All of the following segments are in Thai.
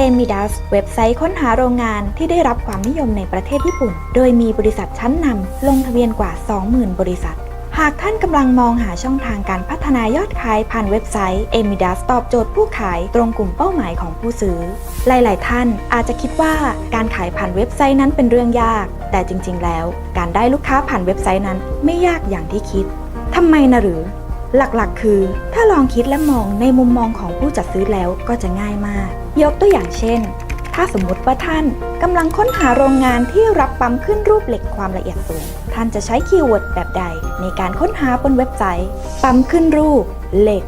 a m i d a s เว็บไซต์ค้นหาโรงงานที่ได้รับความนิยมในประเทศญี่ปุ่น โดยมีบริษัทชั้นนำลงทะเบียนกว่า 20,000 บริษัท หากท่านกำลังมองหาช่องทางการพัฒนายอดขายผ่านเว็บไซต์ a m i d a s ตอบโจทย์ผู้ขายตรงกลุ่มเป้าหมายของผู้ซื้อ หลาย ๆ ท่านอาจจะคิดว่าการขายผ่านเว็บไซต์นั้นเป็นเรื่องยาก แต่จริง ๆ แล้ว การได้ลูกค้าผ่านเว็บไซต์นั้นไม่ยากอย่างที่คิดทำไมนะหรือ หลักๆ คือ ถ้าลองคิดและมองในมุมมองของผู้จัดซื้อแล้วก็จะง่ายมาก ยกตัวอย่างเช่น ถ้าสมมติว่าท่านกำลังค้นหาโรงงานที่รับปั๊มขึ้นรูปเหล็กความละเอียดสูง ท่านจะใช้คีย์เวิร์ดแบบใด ในการค้นหาบนเว็บไซต์ ปั๊มขึ้นรูป เหล็ก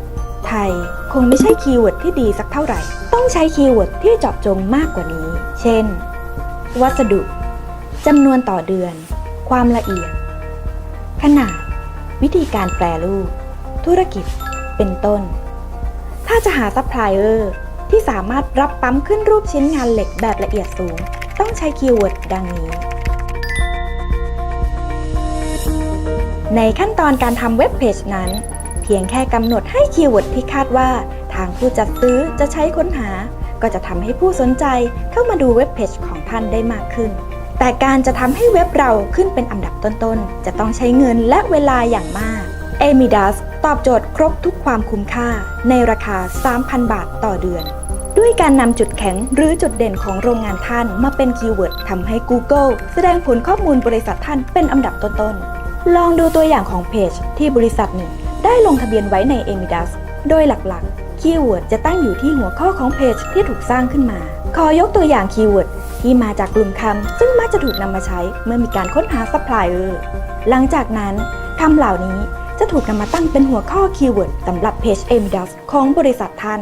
ไทย คงไม่ใช่คีย์เวิร์ดที่ดีสักเท่าไหร่ ต้องใช้คีย์เวิร์ดที่เจาะจงมากกว่านี้ เช่น วัสดุจำนวนต่อเดือน ความละเอียด ขนาด วิธีการแปรรูป ธุรกิจ เป็นต้น ถ้าจะหาซัพพลายเออร์ที่สามารถรับปั๊มขึ้นรูปชิ้นงานเหล็กแบบละเอียดสูง ต้องใช้คีย์เวิร์ดดังนี้ ในขั้นตอนการทำเว็บเพจนั้น เพียงแค่กำหนดให้คีย์เวิร์ดที่คาดว่า ทางผู้จัดซื้อจะใช้ค้นหา ก็จะทำให้ผู้สนใจเข้ามาดูเว็บเพจของท่านได้มากขึ้นแต่การจะทำให้เว็บเราขึ้นเป็นอันดับต้นๆ จะต้องใช้เงินและเวลาอย่างมาก a m i d a s ตอบโจทย์ครบทุกความคุ้มค่าในราคา 3,000 บาทต่อเดือน ด้วยการนำจุดแข็งหรือจุดเด่นของโรงงานท่านมาเป็นคีย์เวิร์ดทำให้ Google แสดงผลข้อมูลบริษัทท่านเป็นอันดับต้นๆ ลองดูตัวอย่างของเพจที่บริษัทหนึ่งได้ลงทะเบียนไว้ใน a m i d a s โดยหลักๆ คีย์เวิร์ดจะตั้งอยู่ที่หัวข้อของเพจที่ถูกสร้างขึ้นมา ขอยกตัวอย่างคีย์เวิร์ดที่มาจากกลุ่มคำซึ่งมักจะถูกนำมาใช้เมื่อมีการค้นหาซัพพลายเออร์ หลังจากนั้นคำเหล่านี้ จะถูกนำมาตั้งเป็นหัวข้อคีย์เวิร์ดสำหรับเพจ m d a s ของบริษัทท่าน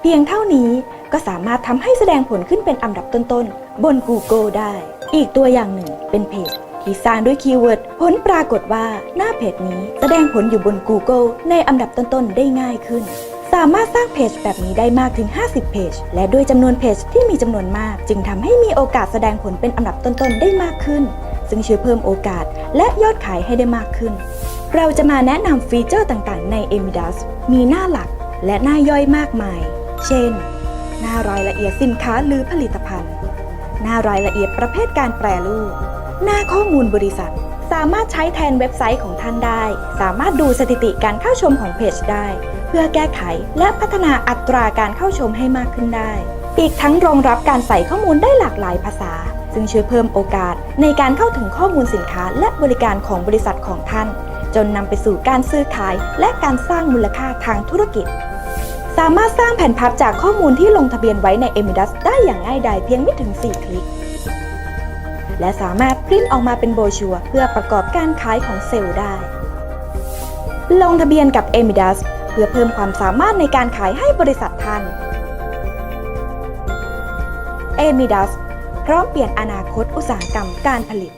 เพียงเท่านี้ก็สามารถทำให้แสดงผลขึ้นเป็นอันดับต้นๆ บน Google ได้ อีกตัวอย่างหนึ่งเป็นเพจที่สร้างด้วยคีย์เวิร์ดผลปรากฏว่าหน้าเพจนี้แสดงผลอยู่บน Google ในอันดับต้นๆ ได้ง่ายขึ้น สามารถสร้างเพจแบบนี้ได้มากถึง 50 เพจ และด้วยจำนวนเพจที่มีจำนวนมาก จึงทำให้มีโอกาสแสดงผลเป็นอันดับต้นๆ ได้มากขึ้น ซึ่งช่วยเพิ่มโอกาสและยอดขายให้ได้มากขึ้น เราจะมาแนะนำฟีเจอร์ต่างๆ ใน e m i d a s มีหน้าหลักและหน้าย่อยมากมาย เช่น หน้ารายละเอียดสินค้าหรือผลิตภัณฑ์ หน้ารายละเอียดประเภทการแปรรูป หน้าข้อมูลบริษัท สามารถใช้แทนเว็บไซต์ของท่านได้ สามารถดูสถิติการเข้าชมของเพจได้ เพื่อแก้ไขและพัฒนาอัตราการเข้าชมให้มากขึ้นได้ อีกทั้งรองรับการใส่ข้อมูลได้หลากหลายภาษา ซึ่งช่วยเพิ่มโอกาสในการเข้าถึงข้อมูลสินค้าและบริการของบริษัทของท่าน จนนำไปสู่การซื้อขาย และการสร้างมูลค่าทางธุรกิจ สามารถสร้างแผ่นพับจากข้อมูลที่ลงทะเบียนไว้ใน e m i d a s ได้อย่างง่ายดายเพียงไม่ถึง 4 คลิก และสามารถพริ้นออกมาเป็นโบชัวเพื่อประกอบการขายของเซลล์ได้ ลงทะเบียนกับ e m i d a s เพื่อเพิ่มความสามารถในการขายให้บริษัทท่าน e m i d a s พร้อมเปลี่ยนอนาคตอุตสาหกรรมการผลิต